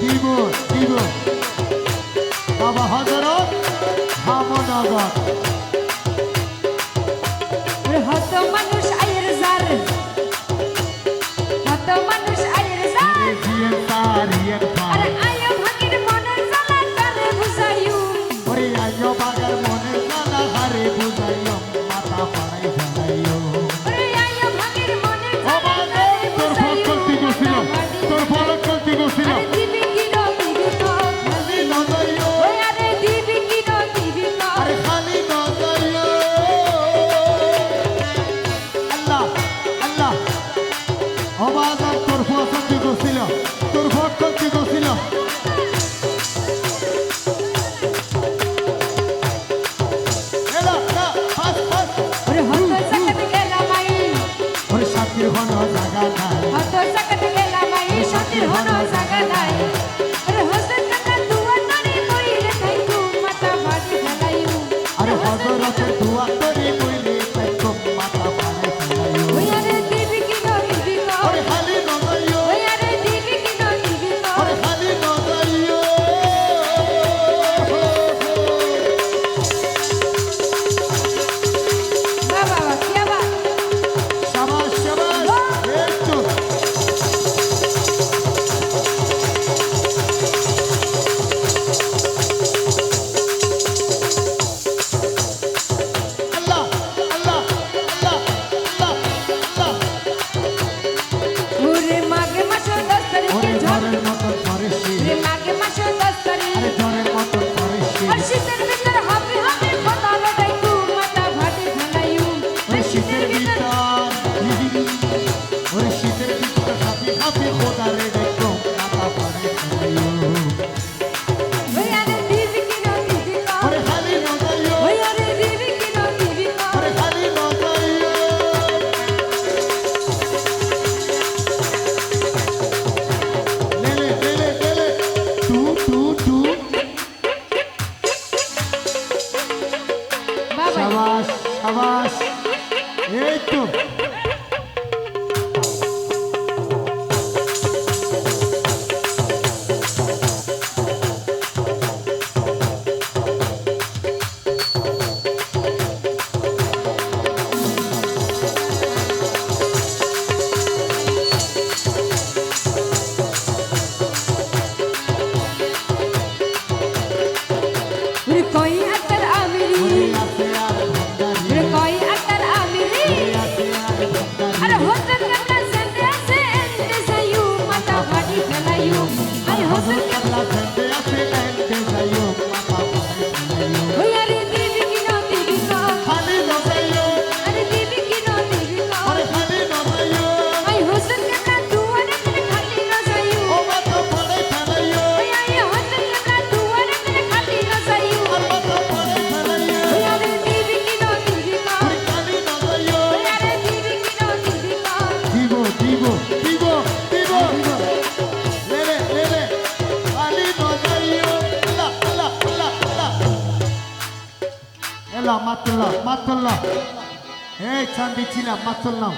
Timur Timur বাবা হজরত ভাবনগর হাত মানে Adoro a tua 不要 আল্লাহ মাতুল্লাহ মাতুল্লাহ। এই চান দিচ্ছিলাম মাতুল্লাহ।